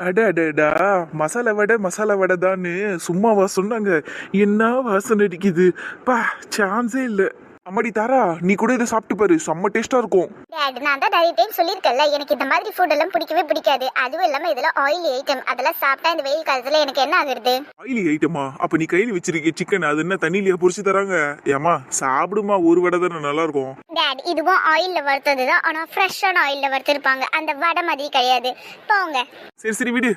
அட அடடா மசாலா வடை மசாலா வடை தான்னு சும்மாவா சொன்னாங்க. என்ன வாசனை அடிக்குது? பா சான்ஸே இல்லை. அம்மாடி தாரா நீ கூட இதை சாப்பிட்டு பாரு. செம்ம டேஸ்டா இருக்கும். டேட் நான் தான் நிறைய டைம் சொல்லியிருக்கேன்ல எனக்கு இந்த மாதிரி ஃபுட் எல்லாம் பிடிக்கவே பிடிக்காது. அதுவும் இல்லாம இதெல்லாம் ஆயிலி ஐட்டம் அதெல்லாம் சாப்பிட்டா இந்த வெயில் காலத்துல எனக்கு என்ன ஆகுறது? ஆயிலி ஐட்டமா அப்ப நீ கையில வச்சிருக்க சிக்கன் அது என்ன தண்ணியிலேயே பொரிச்சு தராங்க? ஏமா சாப்பிடுமா ஒரு வடை தானே நல்லா இருக்கும். டேட் இதுவும் ஆயில்ல வறுத்தது தான். ஆனா ஃப்ரெஷ்ஷான ஆயில்ல வறுத்திருப்பாங்க. அந்த வடை மாதிரி கிடையாது. போங்க. சரி சரி விடு.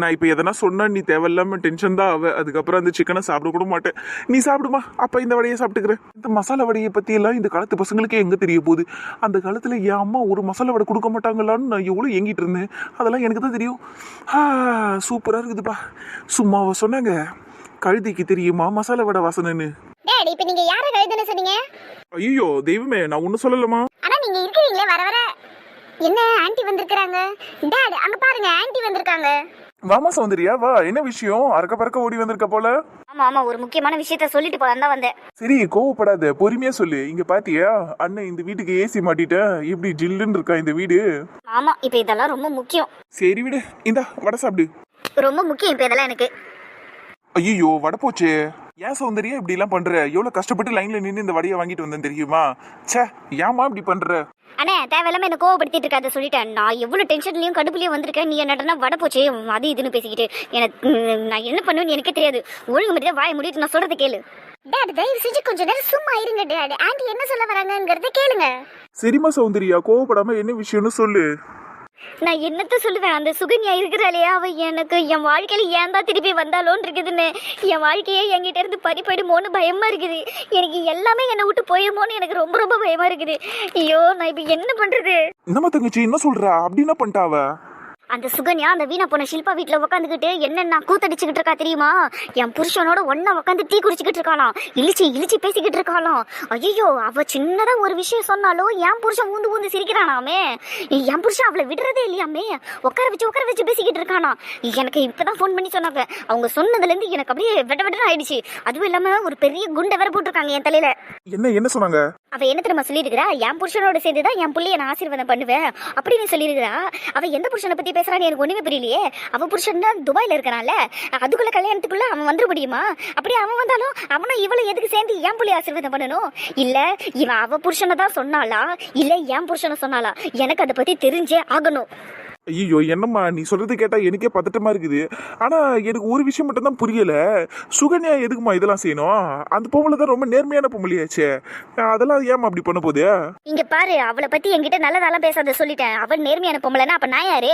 நான் இப்ப எதனா சொன்னா நீ தேவையில்லாம டென்ஷன் தான் ஆவ. அதுக்கப்புறம் அந்த சிக்கனை சாப்பிட கூட மாட்டேன். நீ சாப்பிடுமா. அப்ப இந்த வடையை சாப்பிட்டுக்கிறேன். இந்த மசாலா வடையை பத்தி எல்லாம் இந்த காலத்து பசங்களுக்கே எங்க தெரிய போகுது? அந்த காலத்துல என் அம்மா ஒரு மசாலா வடை கொடுக்க மாட்டாங்களான்னு நான் எவ்வளவு ஏங்கிட்டு இருந்தேன். அதெல்லாம் எனக்கு தான் தெரியும். ஆ சூப்பரா இருக்குதுப்பா. சும்மாவா சொன்னாங்க. கழுதைக்கு தெரியுமா மசாலா வடை வாசனைன்னு? டேட் இப்போ நீங்க யாரை கழுதுன்னு சொன்னீங்க? ஐயோ தெய்வமே நான் ஒன்னும் சொல்லலமா ஆனா நீங்க இருக்கிறீங்களே வர வர. என்ன ஆன்ட்டி வந்திருக்காங்க டேட் அங்க பாருங்க ஆன்ட்டி வந்திருக்காங்க. வாமா சௌந்தர்யா வா. என்ன விஷயம்? அறக்க பறக்க ஓடி வந்திருக்க போல? ஆமா ஆமா. ஒரு முக்கியமான விஷயத்த சொல்லிட்டு போலாம் தான் வந்தேன். சரி கோவப்படாத. பொறுமையா சொல்லு. இங்க பாத்தியா? அண்ணன் இந்த வீட்டுக்கு ஏசி மாட்டிட்ட? எப்படி ஜில்லுன்னு இருக்கா இந்த வீடு? ஆமா இப்போ இதெல்லாம் ரொம்ப முக்கியம். சரி விடு. இந்தா வடை சாப்பிடு. ரொம்ப முக்கியம் இப்போ இதெல்லாம் எனக்கு. ஐயோ வடை போச்சே ஏன் சௌந்தர்யா இப்படி எல்லாம் பண்ற? எவ்வளவு கஷ்டப்பட்டு லைன்ல நின்று இந்த வடையை வாங்கிட்டு வந்தேன் தெரியுமா? ச்சே ஏமா இப்படி பண்ற? அண்ணே தேவையில்லாம என்ன கோவப்படுத்திட்டு இருக்காத சொல்லிட்டேன். நான் எவ்வளவு டென்ஷன்லயும் கடுப்புலயும் வந்திருக்கேன். நீ என்னடனா வடை போச்சு அது இதுன்னு பேசிக்கிட்டு. எனக்கு நான் என்ன பண்ணுவேன்னு எனக்கே தெரியாது. ஒழுங்கு மட்டும் வாய முடிட்டு நான் சொல்றதை கேளு. டேட் தயவு செஞ்சு கொஞ்ச நேரம் சும்மா இருங்க டேட் ஆண்டி என்ன சொல்ல வராங்கங்கறத கேளுங்க. சரிம்மா சௌந்தர்யா கோவப்படாம என்ன விஷயம்னு சொல்லு. நான் என்னத்த சொல்லுவேன்? அந்த சுகன்யா இருக்கிறாளே அவ எனக்கு என் வாழ்க்கையில ஏன் தான் திருப்பி வந்தாலோன்னு இருக்குதுன்னு. என் வாழ்க்கையே என்கிட்ட இருந்து பறி போயிடுமோன்னு பயமா இருக்குது. எனக்கு எல்லாமே என்னை விட்டு போயிடுமோன்னு எனக்கு ரொம்ப ரொம்ப பயமா இருக்குது. ஐயோ நான் இப்ப என்ன பண்றது? நம்ம தங்கச்சி என்ன சொல்றா? அப்படி என்ன அந்த சுகன்யா அந்த வீணா போன ஷில்பா வீட்டில் உட்காந்துக்கிட்டு என்னென்ன கூத்தடிச்சுக்கிட்டு இருக்கா தெரியுமா? என் புருஷனோட ஒண்ணா உட்காந்து டீ குடிச்சுக்கிட்டு இருக்காளாம். இழிச்சு இழிச்சு பேசிக்கிட்டு இருக்காளாம். ஐயோ அவ சின்னதாக ஒரு விஷயம் சொன்னாலும் என் புருஷன் ஊந்து ஊந்து சிரிக்கிறானாமே. என் புருஷன் அவளை விடுறதே இல்லையாமே. உட்கார வச்சு உட்கார வச்சு பேசிக்கிட்டு இருக்கானா எனக்கு இப்பதான் ஃபோன் பண்ணி சொன்னாங்க. அவங்க சொன்னதுலேருந்து எனக்கு அப்படியே வெட்ட வெட்டன்னு ஆயிடுச்சு. அதுவும் இல்லாம ஒரு பெரிய குண்டை வேற போட்டிருக்காங்க என் தலையில. என்ன என்ன சொன்னாங்க? அவ என்ன தெரியுமா சொல்லியிருக்கிறா? என் புருஷனோட சேர்ந்து தான் என் புள்ளைய நான் ஆசீர்வாதம் பண்ணுவேன் அப்படின்னு சொல்லியிருக்கிறா. அவ எந்த புருஷனை பத்தி பேசுறான்னு எனக்கு ஒண்ணுமே புரியலையே. அவ புருஷன் தான் துபாயில இருக்கிறான்ல. அதுக்குள்ள கல்யாணத்துக்குள்ள அவன் வந்துட முடியுமா? அப்படியே அவன் வந்தாலும் அவனும் இவளை எதுக்கு சேர்ந்து என் புள்ளைய ஆசீர்வாதம் பண்ணணும்? இல்ல இவன் அவ புருஷனை தான் சொன்னாளா? இல்ல என் புருஷனை சொன்னாளா? எனக்கு அதை பத்தி தெரிஞ்சே ஆகணும். ஐயோ என்னம்மா நீ சொல்றது கேட்டா எனக்கே பதட்டமா இருக்குது. ஆனா எனக்கு ஒரு விஷயம் மட்டும் தான் புரியல. சுகன்யா எதுக்குமா இதெல்லாம் செய்யணும்? அந்த பொம்பளை தான் ரொம்ப நேர்மையான பொம்பளையாச்சே. அதெல்லாம் ஏமா அப்படி பண்ண போகுது? இங்க பாரு அவளை பத்தி என்கிட்ட நல்லதெல்லாம் பேசாத சொல்லிட்டேன். அவன் நேர்மையான பொம்பளைனா அப்ப நான் யாரு?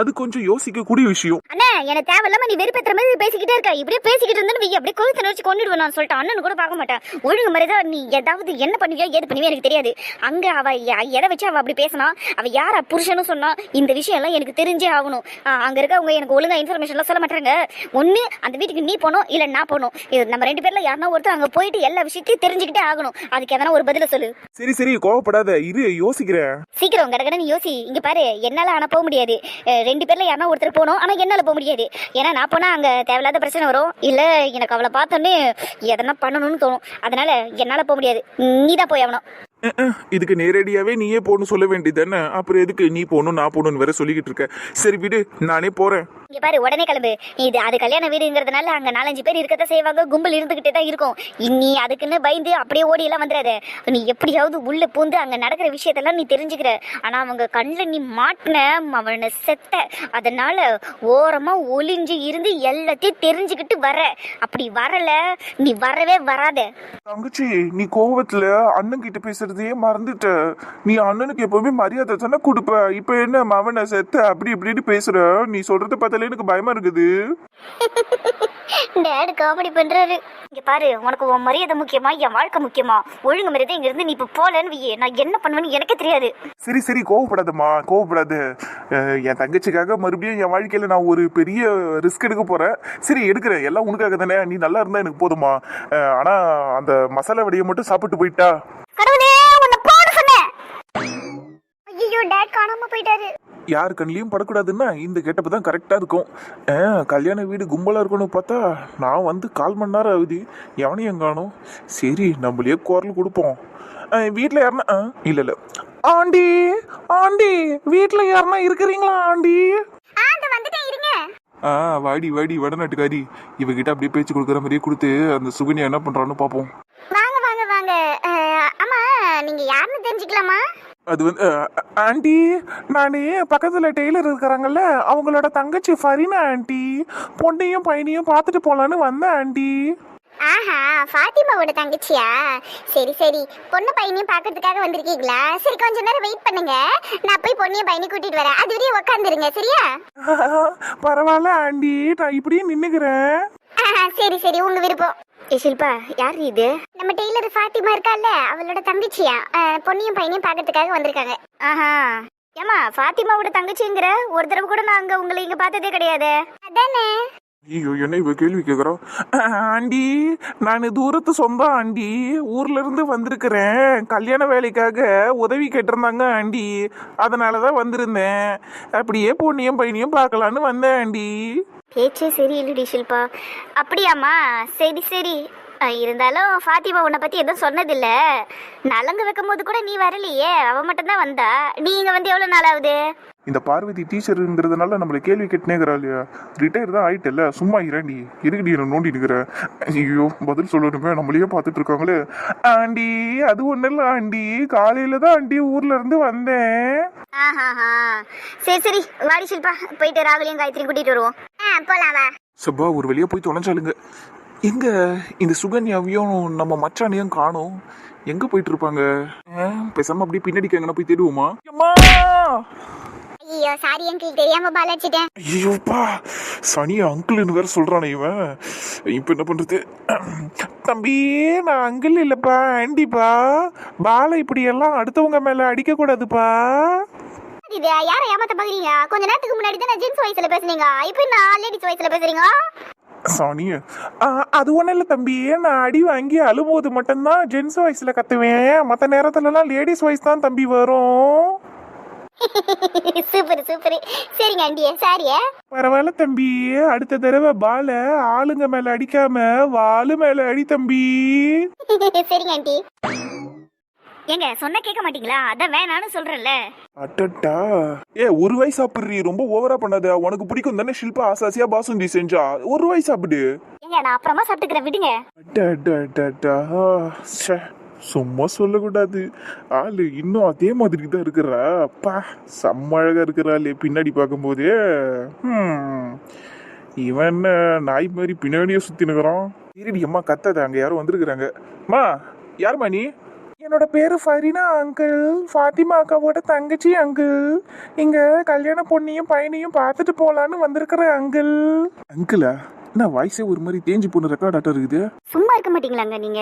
அது கொஞ்சம் யோசிக்க கூடிய விஷயம். அண்ணா எனக்கு தேவையில்லாம நீ வெறுப்பேத்துற மாதிரி பேசிக்கிட்டே இருக்க. இப்படியே பேசிக்கிட்டு இருந்தா நீ அப்படியே கோவத்தை வச்சு கொண்டுடுவேன் நான் சொல்லிட்டேன் அண்ணன் கூட பார்க்க மாட்டேன். ஒழுங்கு மாதிரி தான் நீ ஏதாவது என்ன பண்ணுவியோ ஏது பண்ணுவியோ எனக்கு தெரியாது. அங்க அவ எதை வச்சு அவ அப்படி பேசினா அவ யார புருஷனும் சொன்னா இந்த விஷயம் எல்லாம் எனக்கு தெரிஞ்சே ஆகணும். அங்க இருக்கவங்க எனக்கு ஒழுங்கா இன்ஃபர்மேஷன் எல்லாம் சொல்ல மாட்டாங்க. ஒண்ணு அந்த வீட்டுக்கு நீ போகணும் இல்ல நான் இது நம்ம ரெண்டு பேர்ல யாருன்னா ஒருத்தர் அங்க போயிட்டு எல்லா விஷயத்தையும் தெரிஞ்சுக்கிட்டே ஆகணும். அதுக்கு எதனா ஒரு பதில சொல்லு. சரி சரி கோவப்படாத. இரு யோசிக்கிறேன். சீக்கிரம் கடகடன்னு யோசி. இங்க பாரு என்னால ஆனா போக முடியாது. ரெண்டு பேரில் யாரா ஒருத்தர் போகணும் ஆனால் என்னால் போக முடியாது. ஏன்னா நான் போனால் அங்கே தேவையில்லாத பிரச்சனை வரும். இல்லை எனக்கு அவளை பார்த்தோன்னே எதனா பண்ணணும்னு தோணும். அதனால என்னால் போக முடியாது. நீ தான் போய் ஆகணும். இதுக்கு நேரடியாவே நீயே போகணும் சொல்ல வேண்டியது தானே? அப்புறம் எதுக்கு நீ போகணும் நான் போகணும்னு வேற சொல்லிக்கிட்டு இருக்க? சரி விடு நானே போறேன். இங்க பாரு உடனே கிளம்பு. இது அது கல்யாண வீடுங்கிறதுனால அங்க நாலஞ்சு பேர் இருக்கத்தான் செய்வாங்க கும்பல் இருந்துகிட்டே தான் இருக்கும். நீ அதுக்குன்னு பயந்து அப்படியே ஓடி எல்லாம் வந்துடாத நீ எப்படியாவது உள்ள பூந்து அங்க நடக்கிற விஷயத்தெல்லாம் நீ தெரிஞ்சுக்கிற. ஆனா அவங்க கண்ணில் நீ மாட்டின அவனை செத்த அதனால ஓரமா ஒளிஞ்சு இருந்து எல்லாத்தையும் தெரிஞ்சுக்கிட்டு வர. அப்படி வரல நீ வரவே வராத. தங்கச்சி நீ கோவத்துல அண்ணன் கிட்ட பேசுறதையே மறந்துட்ட. நீ அண்ணனுக்கு எப்பவுமே மரியாதை தானே கொடுப்ப. இப்ப என்ன மவனை செத்த அப்படி இப்படின்னு பேசுற? நீ சொல்றத பார்த்தாலே எனக்கு பயமா இருக்குது. டேட் காமெடி பண்றாரு. இங்க பாரு உனக்கு உன் மரியாதை முக்கியமா என் வாழ்க்கை முக்கியமா? ஒழுங்கு மரியாதை இங்க இருந்து நீ இப்ப போலன்னு வையே நான் என்ன பண்ணுவேன்னு எனக்கே தெரியாது. சரி சரி கோவப்படாதம்மா கோவப்படாத. என் தங்கச்சிக்காக மறுபடியும் என் வாழ்க்கையில நான் ஒரு பெரிய ரிஸ்க் எடுக்க போறேன். சரி எடுக்கிறேன். எல்லாம் உனக்காக தானே. நீ நல்லா இருந்தா எனக்கு போதுமா ஆனா அந்த மசாலா வடையை மட்டும் சாப்பிட்டு போயிட்டா. கடவுளே போயிட்டாரு. யார் கண்ணிலையும் படக்கூடாதுன்னா இந்த கெட்டப்பு தான் கரெக்டாக இருக்கும். கல்யாண வீடு கும்பலாக இருக்கணும் பார்த்தா நான் வந்து கால் மணி நேரம் ஆகுது எவனையும் காணும்? சரி நம்மளே குரல் கொடுப்போம். வீட்டில் யாருன்னா இல்ல இல்ல. ஆண்டி ஆண்டி வீட்டில் யாருன்னா இருக்கிறீங்களா ஆண்டி? ஆ வாடி வாடி வடநாட்டுக்காரி. இவகிட்ட அப்படியே பேச்சு கொடுக்குற மாதிரியே கொடுத்து அந்த சுகன்யா என்ன பண்றான்னு பார்ப்போம் வாங்க வாங்க வாங்க. அஹ், ஆமா நீங்க யாருன்னு தெரிஞ்சுக்கலாமா? அது வந்து ஆண்டி நான் பக்கத்துல டெய்லர் இருக்கிறாங்கல்ல அவங்களோட தங்கச்சி ஃபரினா ஆண்டி. பொண்ணையும் பையனையும் பார்த்துட்டு போலான்னு வந்தேன் ஆண்டி. ஆஹா ஃபாத்திமாவோட தங்கச்சியா? சரி சரி. பொண்ணு பையனையும் பார்க்கறதுக்காக வந்திருக்கீங்களா? சரி கொஞ்ச நேரம் வெயிட் பண்ணுங்க. நான் போய் பொண்ணையும் பையனையும் கூட்டிட்டு வரேன். அது வரையும் உட்காந்துருங்க சரியா? பரவாயில்ல ஆண்டி. நான் இப்படியே நின்னுக்கிறேன். சரி சரி உங்க விருப்பம். ஏ ஷில்பா யார் இது? நம்ம டெய்லர் ஃபாத்திமா இருக்கால்ல அவளோட தங்கச்சியா? பொண்ணையும் பையனையும் பார்க்கறதுக்காக வந்திருக்காங்க. ஆஹா. ஏமா ஃபாத்திமாவோட தங்கச்சிங்கிற ஒரு தடவை கூட நான் அங்க உங்களை இங்க பார்த்ததே கிடையாது. அதானே? ஐயோ என்ன இவ கேள்வி கேக்குறோம் ஆண்டி நான் தூரத்து சொந்தம் ஆண்டி ஊர்ல இருந்து வந்திருக்கிறேன். கல்யாண வேலைக்காக உதவி கேட்டிருந்தாங்க ஆண்டி. அதனாலதான் வந்திருந்தேன். அப்படியே பொண்ணையும் பையனையும் பார்க்கலான்னு வந்தேன் ஆண்டி. பேச்சே இல்லடி ஷில்பா. அப்படியாம்மா? சரி சரி. இருந்தாலும் ஃபாத்திமா உன்னை பத்தி எதுவும் சொன்னதில்ல. நலங்கு வைக்கும் போது கூட நீ வரலையே. அவ மட்டும் தான் வந்தா. நீ இங்க வந்து எவ்வளவு நாள் ஆகுது? இந்த பார்வதி டீச்சருங்கிறதுனால நம்மள கேள்வி கேட்டுனேங்கிறா இல்லையா? ரிட்டையர் தான் ஆயிட்டல்ல. சும்மா இராண்டி. எதுக்குடி என்ன நோண்டி நிற்கிற ஐயோ பதில் சொல்லணுமே. நம்மளையே பார்த்துட்டு இருக்காங்களே. ஆண்டி அது ஒன்றும் இல்லை ஆண்டி. காலையில தான் ஆண்டி ஊர்ல இருந்து வந்தேன். சரி சரி. வாடி ஷில்பா. போயிட்டு ராகுலையும் காயத்ரி கூட்டிட்டு வருவோம். போலாம் வா சப்பா ஒரு வழியா போய் தொலைஞ்சாலுங்க எங்க? இந்த சுகன்யாவையும் நம்ம மச்சானையும் காணோம். எங்க போயிட்டு இருப்பாங்க பேசாம அப்படியே பின்னாடி எங்கன்னா போய் தேடுவோமா? அம்மா! ஐயோ சாரி அங்கிள் தெரியாம பாலாச்சிட்டேன் ஐயோப்பா சனி அங்கிள்னு வேற சொல்றானே இவன். இப்போ என்ன பண்றது? தம்பி நான் அங்கிள் இல்லப்பா ஆண்டிப்பா. பாலை இப்படி எல்லாம் அடுத்தவங்க மேல அடிக்க கூடாதுப்பா இது யாரை ஏமாத்த பாக்குறீங்க கொஞ்ச நேரத்துக்கு முன்னாடி தான் ஜென்ஸ் வாய்ஸ்ல பேசுனீங்க. இப்போ நான் லேடிஸ் வாய்ஸ்ல பேசுறீங்க? சாணி அது ஒன்றும் இல்லை தம்பி. நான் அடி வாங்கி அழும்போது மட்டும்தான் ஜென்ஸ் வாய்ஸில் கத்துவேன். மற்ற நேரத்துலலாம் லேடிஸ் வாய்ஸ் தான் தம்பி வரும். Super super. சரிங்க ஆண்டியே. சாரியே. பரவாயில்ல தம்பி. அடுத்த தடவை பாலை ஆளுங்க மேல அடிக்காம வாலு மேல அடி தம்பி. சரிங்க ஆண்டி. ஏங்க சொன்னா கேட்க மாட்டீங்களா? அதான் வேணான்னு சொல்றேன்ல. அட்டட்டா ஏ ஒரு வயசு சாப்பிடுறீ ரொம்ப ஓவரா பண்ணாத. உனக்கு பிடிக்கும் தானே ஷில்பா ஆசாசியா பாசுந்தி செஞ்சா? ஒரு வயசு சாப்பிடு ஏங்க நான் அப்புறமா சாப்பிட்டுக்கிறேன் விடுங்க. அடடடடா. ச்சே, சும்மா சொல்லக்கூடாது. ஆளு இன்னும் அதே மாதிரி தான் இருக்கிறா. அப்பா செம்ம அழகா இருக்கிறாள் பின்னாடி பார்க்கும்போதே. இவன் என்ன நாய் மாதிரி பின்னாடியே சுத்தினுக்கிறான். இருடி அம்மா கத்தாத அங்க யாரும் வந்திருக்கிறாங்க. அம்மா யாரும்மா நீ? என்னோட பேரு ஃபரினா அங்கிள் ஃபாத்திமா அக்காவோட தங்கச்சி அங்கிள் இங்க கல்யாண பொண்ணையும் பையனையும் பார்த்துட்டு போலான்னு வந்திருக்கிற அங்கிள் அங்கிளா என்ன வாய்ஸே ஒரு மாதிரி தேஞ்சு போன ரெக்கார்ட் ஆட்டம் இருக்குது? சும்மா இருக்க மாட்டீங்களாங்க நீங்க?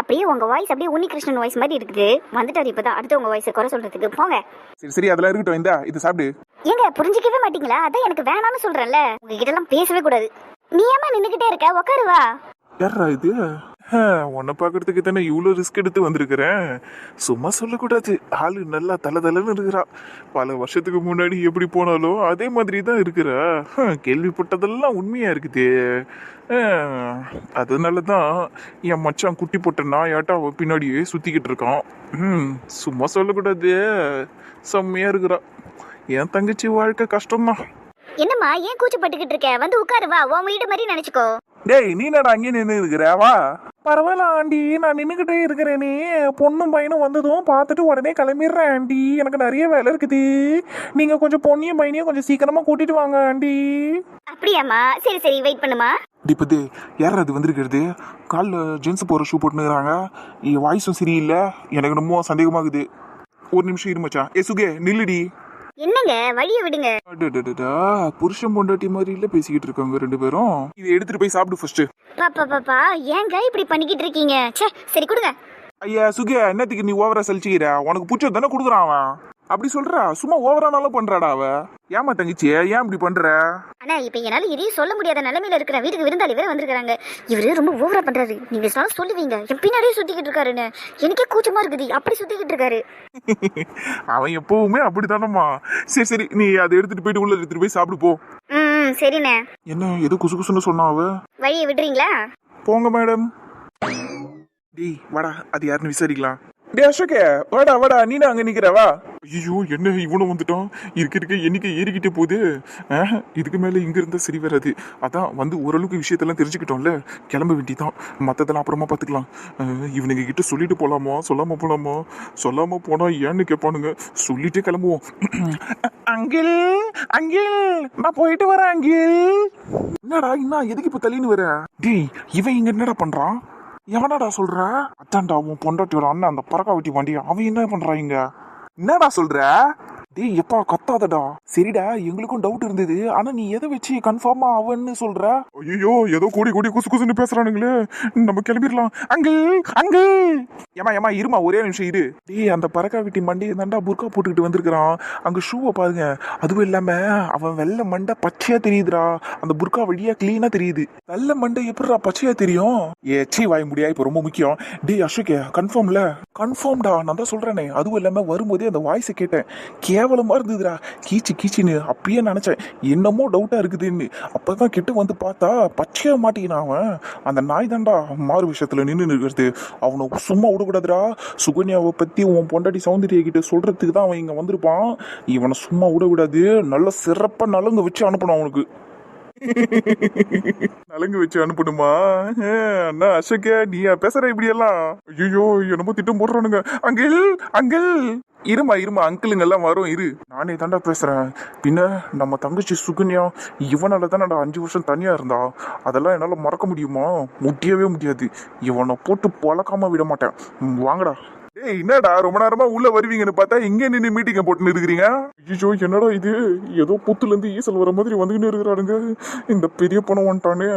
அப்படியே உங்க வாய்ஸ் அப்படியே உன்னிகிருஷ்ணன் வாய்ஸ் மாதிரி இருக்குது. வந்துட்டாரு இப்பதான். அடுத்து உங்க வாய்ஸை குறை சொல்றதுக்கு. போங்க. சரி சரி அதெல்லாம் இருக்கட்டும். இந்தா இது சாப்பிடு. ஏங்க புரிஞ்சுக்கவே மாட்டீங்களா? அதான் எனக்கு வேணாம்னு சொல்றேன்ல. உங்ககிட்ட எல்லாம் பேசவே கூடாது. நீ ஏமா நின்னுகிட்டே இருக்க? உட்காரு வா. யாரா இது? உன்னை பார்க்கறதுக்கு தானே இவ்வளோ ரிஸ்க் எடுத்து வந்திருக்கிறேன். சும்மா சொல்லக்கூடாது. ஆளு நல்லா தலை தலைன்னு இருக்கிறா. பல வருஷத்துக்கு முன்னாடி எப்படி போனாலும் அதே மாதிரி தான் இருக்கிறா. கேள்விப்பட்டதெல்லாம் உண்மையா இருக்குது. அதனால தான் என் மச்சான் குட்டி போட்ட நாயாட்டம் அவன் பின்னாடியே சுத்திக்கிட்டு இருக்கான். ம், சும்மா சொல்லக்கூடாது. செம்மையா இருக்கிறா. என் தங்கச்சி வாழ்க்கை கஷ்டம்தான் என்னம்மா ஏன் கூச்சப்பட்டுக்கிட்டு இருக்க? வந்து உட்காரு வா. உன் வீடு மாதிரி நினைச்சுக்கோ. டேய் நீ என்னடா அங்கே நின்று இருக்கிற வா. பரவாயில்ல ஆண்டி. நான் நின்றுக்கிட்டே இருக்கிறேனே. பொண்ணும் பையனும் வந்ததும் பார்த்துட்டு உடனே கிளம்பிடுறேன் ஆண்டி. எனக்கு நிறைய வேலை இருக்குது. நீங்க கொஞ்சம் பொண்ணையும் பையனையும் கொஞ்சம் சீக்கிரமா கூட்டிட்டு வாங்க ஆண்டி. அப்படியாம்மா. சரி சரி வெயிட் பண்ணுமா டிப்பது யார் அது வந்திருக்கிறது? காலில் ஜென்ஸ் போகிற ஷூ போட்டுனுறாங்க வாய்ஸும் சரியில்லை. எனக்கு ரொம்ப சந்தேகமாகுது. ஒரு நிமிஷம் இருமச்சா ஏ சுகே நில்லுடி. என்னங்க? வழிய விடுங்க. அடடடடா, புருஷன் பொண்டாட்டி மாதிரி இல்ல பேசிக்கிட்டு இருக்காங்க ரெண்டு பேரும்? இதை எடுத்துட்டு போய் சாப்பிடு ஃபர்ஸ்ட் பாப்பா பாப்பா ஏங்க இப்படி பண்ணிக்கிட்டு இருக்கீங்க? ச்சே சரி கொடுங்க. ஐயா சுகே என்னத்துக்கு நீ ஓவரா சலிச்சுக்கிற? உனக்கு பிடிச்சது தானே கொடுக்குறான் அவன். அப்படி சொல்றா? சும்மா ஓவரானாலும் பண்றாடா அவ. ஏமா தங்கச்சி ஏன் இப்படி பண்ற? ஆனா இப்ப என்னால எதையும் சொல்ல முடியாத நிலைமையில இருக்கிற வீட்டுக்கு விருந்தாளி வேற வந்திருக்காங்க இவரு ரொம்ப ஓவரா பண்றாரு. நீங்க சொன்னாலும் சொல்லுவீங்க. என் பின்னாடியே சுத்திக்கிட்டு இருக்காருன்னு. எனக்கே கூச்சமா இருக்குது. அப்படி சுத்திக்கிட்டு இருக்காரு. அவன் எப்பவுமே அப்படித்தானம்மா. சரி சரி நீ அதை எடுத்துட்டு போயிட்டு உள்ள எடுத்துட்டு போய் சாப்பிடு போ. ம் சரிண்ணே. என்ன ஏதோ குசு குசுன்னு சொன்னா அவ? வழியை விடுறீங்களா? போங்க மேடம் டேய் வாடா அது யாருன்னு விசாரிக்கலாம். டேய் அசோகே வாடா வாடா நீ அங்க நிக்கிற வா. ஐயோ என்ன இவனும் வந்துட்டான்? இருக்க இருக்க எண்ணிக்கை ஏறிக்கிட்டே போகுது. இதுக்கு மேல இங்க இருந்தா சரி வராது. அதான் வந்து ஓரளவுக்கு விஷயத்தெல்லாம் தெரிஞ்சுக்கிட்டோம்ல. கிளம்ப வேண்டிதான் மத்ததெல்லாம் அப்புறமா பாத்துக்கலாம். இவனுங்க கிட்ட சொல்லிட்டு போலாமா? சொல்லாம போலாமா? சொல்லாம போனா ஏன்னு கேட்பானுங்க சொல்லிட்டே கிளம்புவோம். அங்கிள் அங்கிள் நான் போயிட்டு வரேன் அங்கிள். என்னடா இன்னும் எதுக்கு இப்ப தள்ளின்னு வர? டேய் இவன் இங்க என்னடா பண்றான்? எவனடா சொல்ற? அத்தான்டா உன் பொண்டாட்டியோட அண்ணன் அந்த பறக்கா வெட்டி வண்டி அவன் என்ன பண்றாங்க என்னடா சொல்ற? டேய் எப்பா கத்தாதடா. சரிடா எங்களுக்கும் டவுட் இருந்தது. ஆனா நீ எதை வச்சு கன்ஃபார்மா அவன்னு சொல்ற? ஐயோ ஏதோ கூடி கூடி குசு குசுன்னு பேசுறானுங்களே. நம்ம கிளம்பிடலாம். Uncle uncle. ஏமா ஏமா இருமா ஒரே நிமிஷம் இரு. டேய் அந்த பறக்கா வெட்டி மண்டி தாண்டா புர்கா போட்டுக்கிட்டு வந்திருக்கிறான். அங்க ஷூவை பாருங்க. அதுவும் இல்லாம அவன் வெள்ளை மண்டை பச்சையா தெரியுதுடா. அந்த புர்கா வழியா கிளீனா தெரியுது. வெள்ளை மண்டை எப்படிடா பச்சையா தெரியும்? ஏ சீ வாய முடியா இப்ப ரொம்ப முக்கியம். டேய் அசோகே கன்ஃபார்ம்ல கன்ஃபார்ம்டா நான் தான் சொல்றேனே. அதுவும் இல்லாம வரும்போதே அந்த வாய்ஸை கேட்டேன். கேவலமாக இருந்ததுடா. கீச்சு கீச்சுன்னு அப்பயே நினச்சேன் என்னமோ டவுட்டாக இருக்குதுன்னு. அப்பதான் கிட்ட வந்து பார்த்தா பச்சையாக மாட்டிக்கினான் அவன். அந்த நாய் தான்டா மாறு விஷயத்தில் நின்று இருக்கிறது அவனை சும்மா விடக்கூடாதுடா. சுகன்யாவை பற்றி உன் பொண்டாட்டி சௌந்தரிய கிட்ட சொல்கிறதுக்கு தான் அவன் இங்கே வந்திருப்பான். இவனை சும்மா விடக்கூடாது. நல்ல சிறப்பாக நலங்கு வச்சு அனுப்பணும் அவனுக்கு. நலங்கு வச்சு அனுப்பணுமா அண்ணா அசோக்கே நீயா பேசுற இப்படி எல்லாம் ஐயோ என்னமோ திட்டம் போடுறானுங்க. Uncle uncle! இருமா இருமா அங்கிளுங்க எல்லாம் வரும் இரு. நானே தாண்டா பேசுறேன். பின்ன நம்ம தங்கச்சி சுகன்யா இவனால தான் நான் அஞ்சு வருஷம் தனியா இருந்தா? அதெல்லாம் என்னால மறக்க முடியுமா? முடியவே முடியாது. இவனை போட்டு பழக்காம விட மாட்டேன். வாங்கடா. ஏய் என்னடா ரொம்ப நேரமா உள்ள வருவீங்கன்னு பார்த்தா இங்க நின்று மீட்டிங்க போட்டுன்னு இருக்கிறீங்க ஐயோ என்னடா இது? ஏதோ புத்துல இருந்து ஈசல் வர மாதிரி வந்துகிட்டு இருக்கிறாருங்க. இந்த பெரிய பணம் வந்துட்டானே.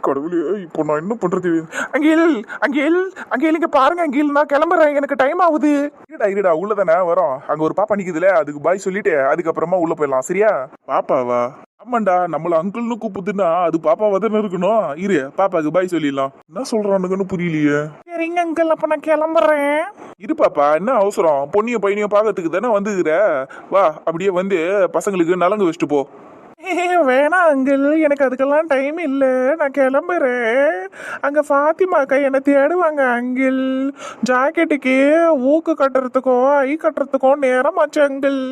கடவுளே இப்போ நான் என்ன பண்றது? அங்கில் அங்கில் அங்கில் இங்க பாருங்க அங்கில் நான் கிளம்புறேன். எனக்கு டைம் ஆகுது. இருடா இருடா உள்ளதானே வரோம். அங்க ஒரு பாப்பா நிக்குதுல அதுக்கு பாய் சொல்லிட்டு அதுக்கப்புறமா உள்ள போயிடலாம். சரியா? பாப்பாவா? ஆமாண்டா நம்மள அங்கிள்னு கூப்பிட்டுனா அது பாப்பாவா தானே இருக்கணும்? இரு பாப்பாக்கு பாய் சொல்லிடலாம். என்ன சொல்றானுங்கன்னு புரியலையே. சரிங்க அங்கிள் அப்ப நான் கிளம்புறேன். இரு பாப்பா என்ன அவசரம்? பொண்ணிய பையனையும் பார்க்கறதுக்கு தானே வந்துக்கிற வா அப்படியே வந்து பசங்களுக்கு நலங்கு வச்சுட்டு போ. வேணாம் அங்கிள் எனக்கு அதுக்கெல்லாம் டைம் இல்லை. நான் கிளம்புறேன். அங்கே ஃபாத்திமாக்கா என்னை தேடுவாங்க அங்கிள் ஜாக்கெட்டுக்கு ஊக்கு கட்டுறதுக்கும் ஐ கட்டுறதுக்கும் நேரம் ஆச்சு அங்கிள்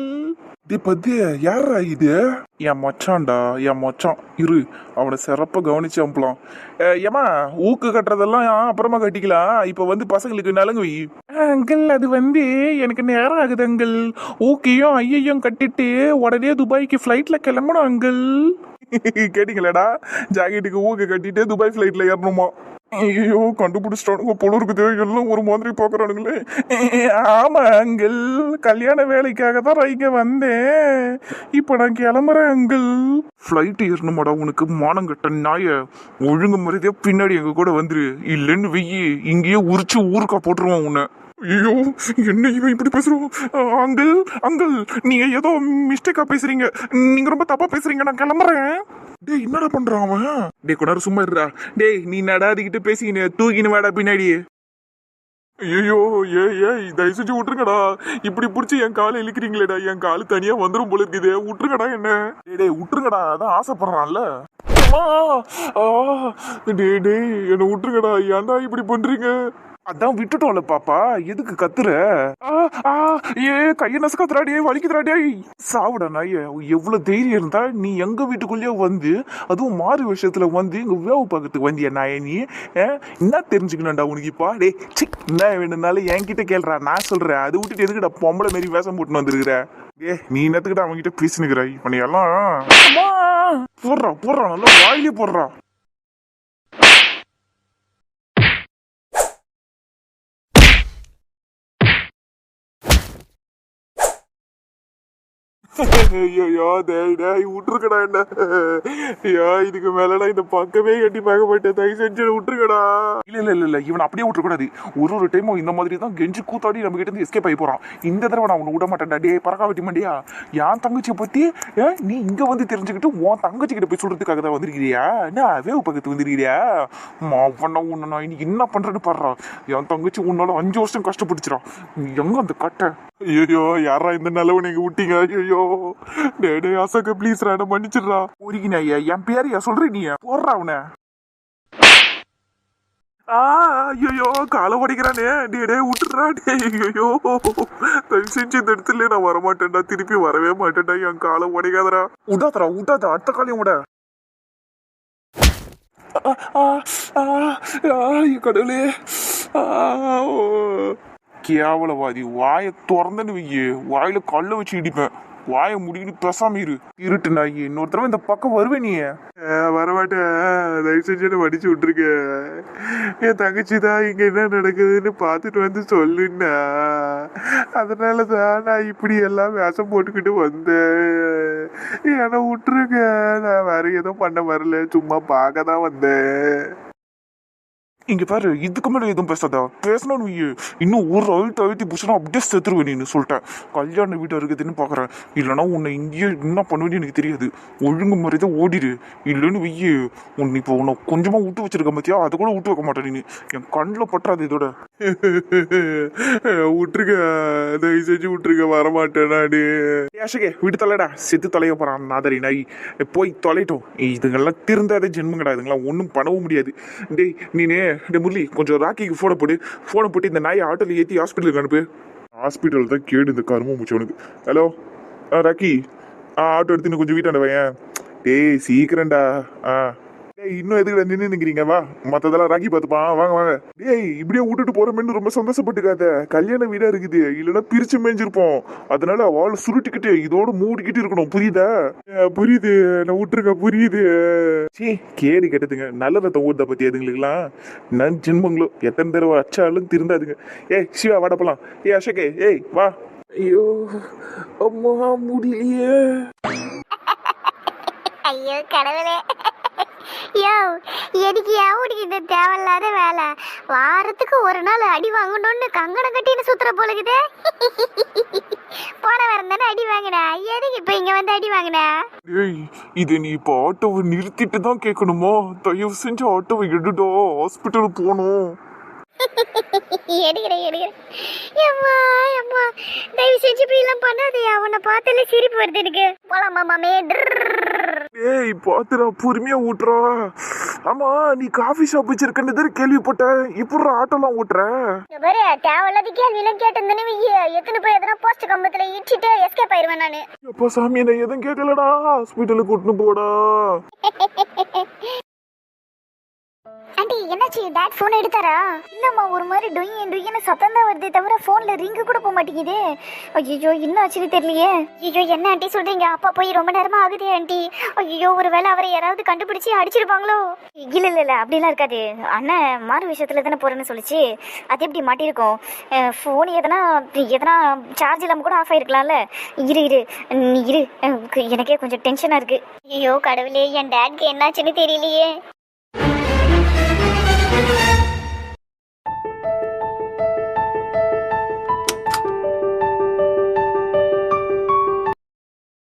இது பத்தி யாரா இது? என் மச்சான்டா என் மச்சான். இரு அவனை சிறப்பாக கவனிச்சு அனுப்பலாம் ஏமா ஊக்கு கட்டுறதெல்லாம் அப்புறமா கட்டிக்கலாம் இப்போ வந்து பசங்களுக்கு நலங்கு வை. அங்கிள் அது வந்து எனக்கு நேரம் ஆகுது அங்கிள். ஊக்கையும் ஐயையும் கட்டிட்டு உடனே துபாய்க்கு ஃப்ளைட்ல கிளம்பணும் அங்கிள். கேட்டிங்களேடா? ஜாக்கெட்டுக்கு ஊக்கு கட்டிட்டு துபாய் ஃப்ளைட்ல ஏறணுமா? ஐயோ கண்டுபிடிச்சிட்டானுங்க போல இருக்குது. எல்லாம் ஒரு மாதிரி பார்க்குறானுங்களே ஆமா அங்கிள் கல்யாண வேலைக்காக தான் இங்கே வந்தேன். இப்போ நான் கிளம்புறேன் அங்கிள். ஃப்ளைட் ஏறணுமாடா உனக்கு மானங்கட்ட நாய. ஒழுங்கு மரியாதையா பின்னாடி எங்க கூட வந்துரு. இல்லைன்னு வெய்யி இங்கேயே உரிச்சு ஊருக்கா போட்டுருவான் உன்னை. ஐயோ என்ன இவன் இப்படி பேசுறோம் அங்கிள் அங்கிள் நீங்க ஏதோ மிஸ்டேக்கா பேசுறீங்க. நீங்க ரொம்ப தப்பா பேசுறீங்க நான் கிளம்புறேன். டேய் என்னடா பண்றான் அவன்? டேய் கொண்டாரு சும்மா இருடா. டேய் நீ நடாதிக்கிட்டு பேசிக்கினு தூக்கின்னு வாடா பின்னாடி. ஐயோ ஏ ஏய் தயவு செஞ்சு விட்டுருங்கடா. இப்படி பிடிச்சி என் காலை இழுக்கிறீங்களேடா. என் கால் தனியா வந்துடும் போல இருக்குது. விட்டுருங்கடா என்ன? டேய் டேய் விட்டுருங்கடா. அதான் ஆசைப்படுறான்ல. டே ஆ! டேய் டேய் என்னை விட்டுருங்கடா. ஏன்டா இப்படி பண்றீங்க? அதான் விட்டுட்டோம்ல பாப்பா. எதுக்கு கத்துற? ஏ கைய நசுக்காத்துறாடியே வலிக்குதுறாடியே சாவுடா நாய. எவ்வளவு தைரியம் இருந்தா நீ எங்க வீட்டுக்குள்ளேயே வந்து அதுவும் மாறு விஷயத்துல வந்து இங்க வேவு பார்க்கறதுக்கு வந்தியா நாய நீ? என்ன தெரிஞ்சுக்கணும்டா உனக்கு இப்பா? டேய் சி என்ன வேணும்னாலும் என்கிட்ட கேள்றா நான் சொல்றேன். அது விட்டுட்டு எதுக்குடா பொம்பளை மாரி வேஷம் போட்டுன்னு வந்திருக்கிற? ஏ நீ என்னத்துக்கிட்ட அவன்கிட்ட பேசினுக்கிற? இப்ப நீ எல்லாம் அம்மா! போடுறா போடுறா நல்லா வாயிலே போடுறா. ஐயோ டேய் டேய் விட்டுருக்கடா என்ன? ஐயோ இதுக்கு மேலடா இந்த பக்கமே கட்டி பார்க்க மாட்டேன். தயவு செஞ்சு விட்டுருக்கடா இல்ல இல்ல இல்ல இல்ல இவன் அப்படியே விட்டுருக்கூடாது ஒரு ஒரு டைமும் இந்த மாதிரி தான் கெஞ்சி கூத்தாடி நம்ம கிட்ட இருந்து எஸ்கேப் ஆகி போறான். இந்த தடவை நான் உன்னை விட மாட்டேன்டா. டே பறக்கா வெட்டி மாட்டியா என் தங்கச்சியை பத்தி ஏ, நீ இங்க வந்து தெரிஞ்சுக்கிட்டு உன் தங்கச்சி கிட்ட போய் சொல்றதுக்காக தான் வந்திருக்கிறியா? என்ன வேவு பக்கத்து வந்திருக்கிறியா? மாவண்ணா உன்னை நான் இன்னைக்கு என்ன பண்றேன்னு பாடுறான் என் தங்கச்சி உன்னால அஞ்சு வருஷம் கஷ்டப்பட்டுச்சுடா. எங்க அந்த கட்டை? ஐயோ யாரா இந்த நிலவு நீங்க விட்டீங்க? ஐயோ டே டே அசோக ப்ளீஸ் என்ன மன்னிச்சிடுறா. ஒருங்கினா என் பேர் ஏன் சொல்ற நீ? போடுறா அவனை. ஆ ஆ, ஐயோ காலை உடைக்கிறானே. டே டே விட்டுறா டே ஐயோ தயவு செஞ்சு இந்த இடத்துல நான் வரமாட்டேன்டா. திருப்பி வரவே மாட்டேன்டா. என் காலை உடைக்காதரா விடாதடா விடாத அடுத்த காலையும் விட ஆ, ஆ, கடவுளே. ஆ, ஓ. கேவலவாதி வாயை திறந்தன்னு வையே. வாயில கல்ல வச்சு இடிப்பேன். வாயை முடிக்கிட்டு பேசாம இரு. இருட்டு நாய். இன்னொரு தடவை இந்த பக்கம் வருவே நீ. வரமாட்டேன் தயவு செஞ்சு வடிச்சு விட்டுருக்க. என் தங்கச்சி தான் இங்க என்ன நடக்குதுன்னு பார்த்துட்டு வந்து சொல்லுன்னா அதனால தான் நான் இப்படி எல்லாம் வேஷம் போட்டுக்கிட்டு வந்தேன். என்னை விட்டுருங்க. நான் வேற எதுவும் பண்ண வரல. சும்மா பார்க்க தான் வந்தேன். இங்க பாரு இதுக்கு மேல எதுவும் பேசாதா. பேசணும் நீ. இன்னும் ஒரு அழுத்த அழுத்தி புஷனா அப்படியே செத்துருவேன் நீன்னு சொல்லிட்டேன் கல்யாண வீடு இருக்குதுன்னு பாக்குறேன் இல்லைன்னா உன்னை இங்கேயே என்ன பண்ணுவேன்னு எனக்கு தெரியாது. ஒழுங்கு மாதிரி தான் ஓடிடு இல்லைன்னு வெய்ய. உன்னை இப்போ உன்னை கொஞ்சமா விட்டு வச்சிருக்க பத்தியா? அதை கூட விட்டு வைக்க மாட்டேன் நீ என் கண்ணில் பற்றாது இதோட. விட்டுருக்க தயவு செஞ்சு விட்டுருக்க வரமாட்டேன் நானு. யாஷகே விட்டு தொலைடா. செத்து தொலைய போறான் நாதரி நாய். போய் தொலைட்டோம். இதுங்கெல்லாம் திருந்தாத ஜென்மங்கடா இதுங்கெல்லாம். ஒன்றும் பண்ணவும் முடியாது. டேய் நீனே. டே முரளி கொஞ்சம் ராக்கிக்கு ஃபோனை போட்டு ஃபோனை போட்டு இந்த நாயை ஆட்டோல ஏற்றி ஹாஸ்பிட்டலுக்கு அனுப்பு. ஹாஸ்பிட்டல் தான் கேடு இந்த கரும முடிச்சவனுக்கு ஹலோ ஆ ராக்கி. ஆ ஆட்டோ எடுத்து இன்னும் கொஞ்சம் வீட்டாண்ட வையன். டேய் சீக்கிரம்டா. ஆ. டேய் இன்னும் எதுக்கு நின்று நிற்கிறீங்க வா மற்றதெல்லாம் ராக்கி பார்த்துப்பான் வாங்க வாங்க. டேய் இப்படியே விட்டுட்டு போறோமேன்னு ரொம்ப சந்தோஷப்பட்டுக்காத. கல்யாண வீடா இருக்குது. இல்லைன்னா பிரிச்சு மேய்ஞ்சிருப்போம். அதனால அவளை சுருட்டிக்கிட்டு இதோட மூடிக்கிட்டு இருக்கணும். புரியுதா? புரியுது. நான் விட்டுருக்க புரியுது. சீ கேடு கெட்டதுங்க. நல்ல ரத்தம் ஊர்தா பத்தி அதுங்களுக்குலாம் நான் ஜென்மங்களோ எத்தனை தடவை அச்சாலும் திருந்தாதுங்க. ஏய் சிவா வாட போலாம். ஏய் அசோகே ஏய் வா. ஐயோ அம்மா முடியலையே. ஐயோ கடவுளே. யோ எதுக்கு ஏன் உனக்கு இந்த தேவையில்லாத வேலை? வாரத்துக்கு ஒரு நாள் அடி வாங்கணும்னு கங்கணம் கட்டின்னு சுத்துற போலுக்குது. போன வாரம் தானே அடி வாங்கின. எதுக்கு இப்போ இங்க வந்து அடி வாங்கின? ஏய் இது நீ இப்போ ஆட்டோவை நிறுத்திட்டு தான் கேட்கணுமா? தயவு செஞ்சு ஆட்டோவை எடுடா. ஹாஸ்பிட்டல் போகணும். எடுக்கிறேன் எடுக்கிறேன். எம்மா எம்மா. தயவு செஞ்சு இப்படி எல்லாம் பண்ணாதே அவனை பார்த்தாலே சிரிப்பு வருது எனக்கு. போலாமா மாமே? ஏய் பாத்துடா பொறுமையா ஊட்டுறா. ஆமா நீ காஃபி ஷாப் வச்சிருக்கன்னு தான் கேள்விப்பட்டேன். இப்படி ஆட்டோலாம் ஓட்டுற பாரு தேவையில்லாத கேள்வி எல்லாம் கேட்டிருந்தேன்னு எத்தனை போய் எதனா போஸ்ட் கம்பத்துல இடிச்சிட்டு எஸ்கேப் ஆயிருவேன் நானு. அப்பா சாமி நான் எதுவும் கேட்கலடா. ஹாஸ்பிட்டலுக்கு கூட்டின்னு போடா. ஆண்டி என்னாச்சு? டாட் ஃபோன் எடுத்தாரா? இல்லம்மா ஒரு மாதிரி டொய்யன் டொய்யன்னு சத்தம் தான் வருதே தவிர ஃபோன்ல ரிங்கு கூட போக மாட்டேங்குது. ஐயோ என்ன ஆச்சுன்னு தெரியலையே. ஐயோ என்ன ஆண்டி சொல்றீங்க? அப்பா போய் ரொம்ப நேரமா ஆகுதே ஆண்டி. ஐயோ ஒருவேளை அவரை யாராவது கண்டுபிடிச்சு அடிச்சிருப்பாங்களோ? இல்ல இல்ல இல்ல அப்படிலாம் இருக்காது. அண்ணன் மாறு விஷயத்துல தானே போறேன்னு சொல்லிச்சு. அது எப்படி மாட்டியிருக்கோம்? ஃபோன் எதனா எதனா சார்ஜ் இல்லாம கூட ஆஃப் ஆயிருக்கலாம்ல. இரு இரு நீ இரு. எனக்கு- எனக்கே கொஞ்சம் டென்ஷனா இருக்கு. ஐயோ கடவுளே என் டேட்க்கு என்னாச்சுன்னு தெரியலையே. Thank you.